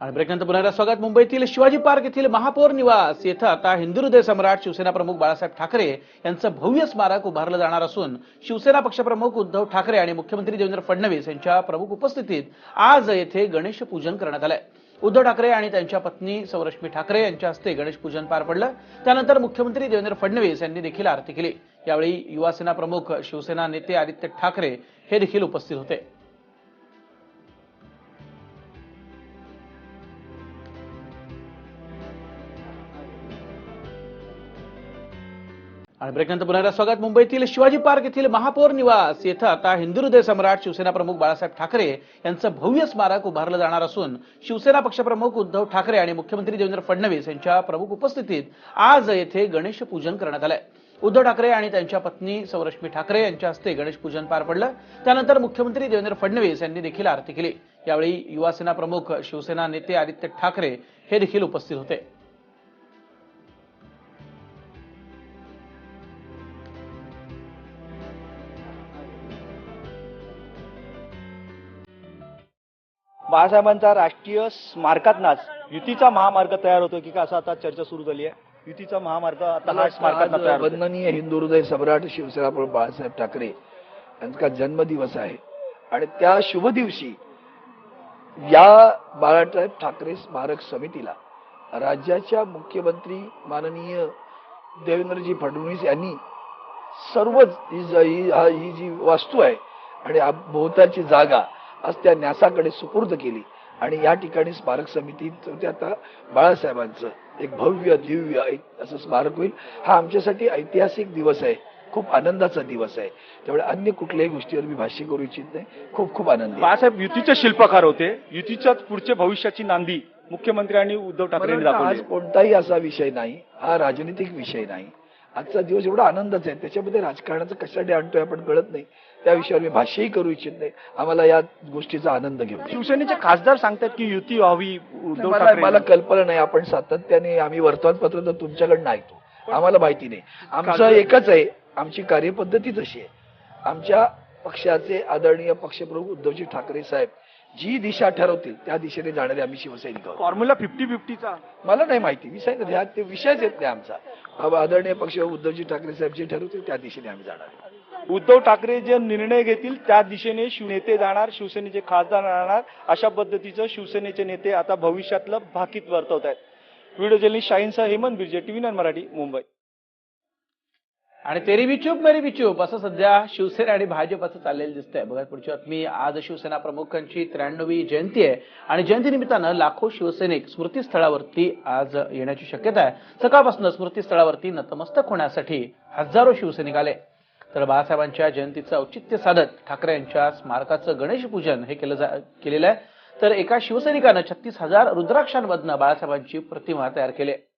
आणि ब्रेकनंतर पुन्हा स्वागत मुंबईतील शिवाजी पार्क येथील महापौर निवास येथे आता हिंदू हृदय सम्राट शिवसेना प्रमुख बाळासाहेब ठाकरे यांचं भव्य स्मारक उभारलं जाणार असून शिवसेना पक्षप्रमुख उद्धव ठाकरे आणि मुख्यमंत्री देवेंद्र फडणवीस यांच्या प्रमुख उपस्थितीत आज येथे गणेश पूजन करण्यात आलंय. उद्धव ठाकरे आणि त्यांच्या पत्नी सौरश्मी ठाकरे यांच्या हस्ते गणेश पूजन पार पडलं. त्यानंतर मुख्यमंत्री देवेंद्र फडणवीस यांनी देखील आरती केली. यावेळी युवासेना प्रमुख शिवसेना नेते आदित्य ठाकरे हे देखील उपस्थित होते. पुन्हा स्वागत मुंबईतील शिवाजी पार्क येथील महापौर निवास येथे आता हिंदू हृदय सम्राट शिवसेना प्रमुख बाळासाहेब ठाकरे यांचं भव्य स्मारक उभारलं जाणार असून शिवसेना पक्षप्रमुख उद्धव ठाकरे आणि मुख्यमंत्री देवेंद्र फडणवीस यांच्या प्रमुख उपस्थितीत आज येथे गणेश पूजन करण्यात आलंय. उद्धव ठाकरे आणि त्यांच्या पत्नी सौरश्मी ठाकरे यांच्या हस्ते गणेश पूजन पार पडलं. त्यानंतर मुख्यमंत्री देवेंद्र फडणवीस यांनी देखील आरती केली. यावेळी युवासेना प्रमुख शिवसेना नेते आदित्य ठाकरे हे देखील उपस्थित होते. बाळासाहेबांचा राष्ट्रीय स्मारकात नाच. युतीचा महामार्ग तयार होतो की का असं आता चर्चा सुरू झाली आहे. युतीचा महामार्ग आता हा स्मारकात आज तयार होतोय. वंदनीय हिंदू हृदय सम्राट शिवसेना प्रमुख बाळासाहेब ठाकरे यांचा जन्मदिवस आहे. आणि त्या शुभ दिवशी या बाळासाहेब ठाकरे स्मारक समितीला राज्याच्या मुख्यमंत्री माननीय देवेंद्रजी फडणवीस यांनी सर्वच ही ज- ही हा- ही जी वास्तू आहे आणि भोवताची जागा आज त्या न्यासाकडे सुपूर्द केली. आणि या ठिकाणी स्मारक समितीत ते आता बाळासाहेबांचं. एक भव्य दिव्य एक असं स्मारक होईल. हा आमच्यासाठी ऐतिहासिक दिवस आहे. खूप आनंदाचा दिवस आहे. त्यामुळे अन्य कुठल्याही गोष्टीवर मी भाष्य करू इच्छित नाही. खूप खूप आनंदी. बाळासाहेब युतीचे शिल्पकार होते. युतीच्याच पुढचे भविष्याची नांदी मुख्यमंत्री आणि उद्धव वाटतं आज कोणताही असा विषय नाही. हा राजनीतिक विषय नाही. आजचा दिवस एवढा आनंदाचा आहे. त्याच्यामध्ये राजकारणाचं कशासाठी आणतोय आपण कळत नाही. त्या विषयावर मी भाष्यही करू इच्छित नाही. आम्हाला या गोष्टीचा आनंद घेऊ. शिवसेनेचे खासदार सांगतात की युती व्हावी मला कल्पना नाही. आपण सातत्याने आम्ही वर्तमानपत्र तर तुमच्याकडनं ऐकतो. आम्हाला माहिती नाही. आमचं एकच आहे. आमची कार्यपद्धतीच अशी आहे. आमच्या पक्षाचे आदरणीय पक्षप्रमुख उद्धवजी ठाकरे साहेब जी दिशा ठरवतील त्या दिशेने जाणारे आम्ही शिवसैनिक फॉर्म्युला फिफ्टी फिफ्टीचा मला नाही माहिती. मी सांगितलं ह्या ते विषयच येत नाही आमचा. आदरणीय पक्ष उद्धवजी ठाकरे साहेब जे ठरवतील त्या दिशेने आम्ही जाणार उद्धव ठाकरे जे निर्णय घेतील त्या दिशेने शिव- नेते जाणार शिवसेनेचे खासदार राहणार अशा पद्धतीचं शिवसेनेचे नेते आता भविष्यातलं भाकीत वर्तवत आहेत व्हिडिओ जर्नलिस्ट शाहीनसा हेमंत बिर्जे टीव्ही नाईन मराठी मुंबई. आणि तेरी बी चूप मेरी बी चूप. असं सध्या शिवसेना आणि भाजपचं चाललेलं दिसतंय. बघा पुढची बातमी आज शिवसेना प्रमुखांची त्र्याण्णवी जयंती आहे. आणि जयंती निमित्तानं लाखो शिवसैनिक स्मृतीस्थळावरती आज येण्याची शक्यता आहे. सकाळपासून स्मृतीस्थळावरती नतमस्तक होण्यासाठी हजारो शिवसैनिक आले. तर बाळासाहेबांच्या जयंतीचं औचित्य साधत ठाकरे यांच्या स्मारकाचं गणेश पूजन हे केलं जा केलेलं आहे. तर एका शिवसैनिकानं छत्तीस हजार रुद्राक्षांमधनं बाळासाहेबांची प्रतिमा तयार केली आहे.